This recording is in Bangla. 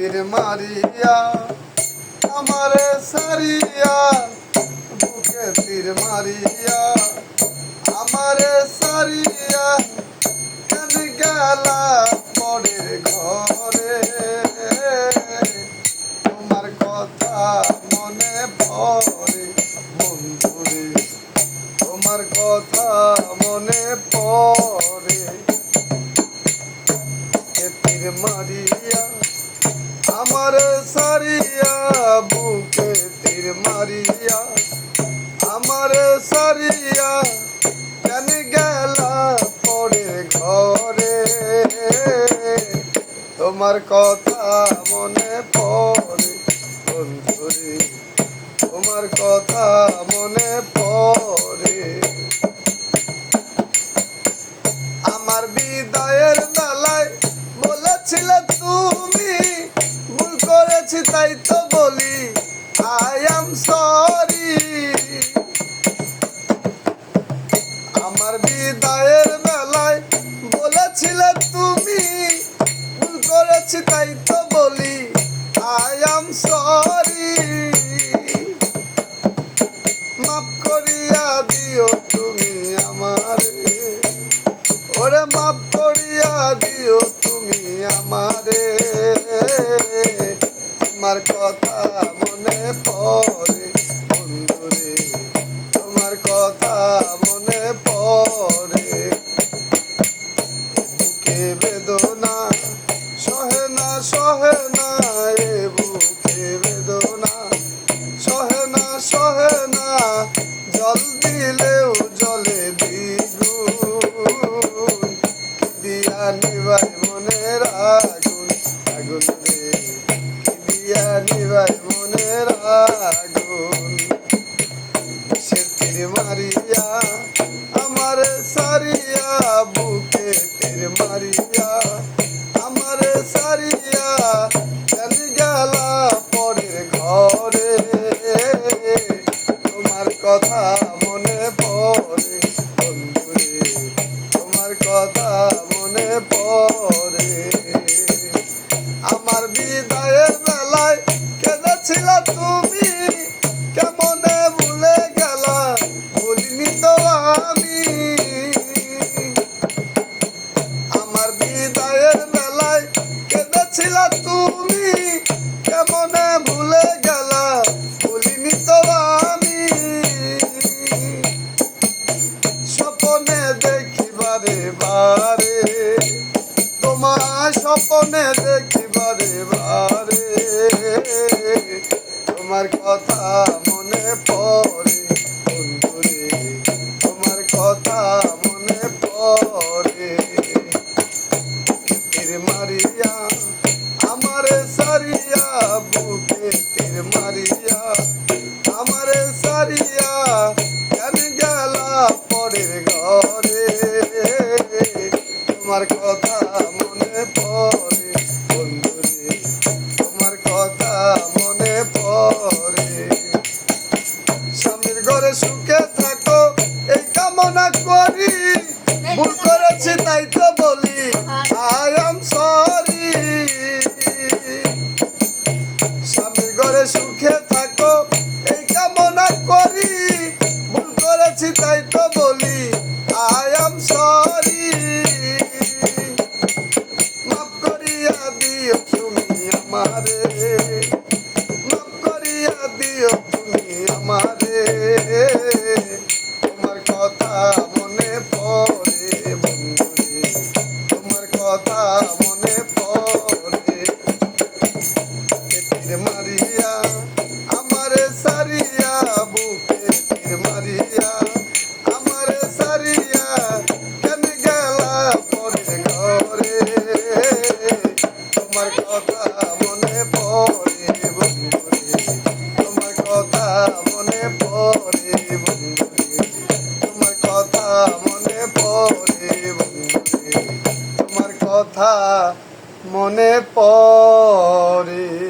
তীর মারিয়া, আমারে সারিয়া, বুকে তীর মারিয়া, আমারে সারিয়া, কেন গেলা পরের ঘরে? তোমার কথা মনে পড়ে বন্ধুরে, তোমার কথা মনে পড়ে। মারিয়া আমার সারিয়া, বুকে তীর মারিয়া। আমার সারিয়া, কেন গেলা পরে ঘরে? তোমার কথা মনে পড়ে বন্ধুরে, তোমার কথা মনে পড়ে। তাই তো বলি আই এম সরি আমার বিদায়ের বেলায় বলেছিলে তুমি, ভুল করেছি তাই তো বলি আই এম সরি মাফ করিয়া দিও তুমি আমারে। ওরে মাফ করিয়া দিও তুমি আমারে। তোমার কথা মনে পড়ে, বন্ধুরে। তোমার কথা মনে পড়ে। বুকে বেদনা, সহে না সহে না এ বুকে বেদনা। সহে না সহে না, জল দিলেও জলে দ্বিগুণ। দিয়া নিবাই মনের আগুন আগুন বুকে তীর মারিয়া আমার সারিয়া ঘরে। তোমার কথা মনে পড়ে তোমার কথা মনে পড়ে। আমার বিদায়ের বেলায় কেঁদেছিল তুমি স্বপনে দেখিবারে বারে। তোমার কথা মনে পড়ে, বন্ধুরে, তোমার কথা মনে পড়ে। তীর মারিয়া, আমার সারিয়া, বুকে তীর মারিয়া, আমার সারিয়া কেন গেলা পরের ঘরে? তোমার কথা মনে স্বামীর ঘরে তোমার কথা মনে পড়ে বন্ধুরে। তোমার কথা মনে পড়ে বন্ধুরে। তোমার কথা মনে পড়ে বন্ধুরে। মনে পড়ে।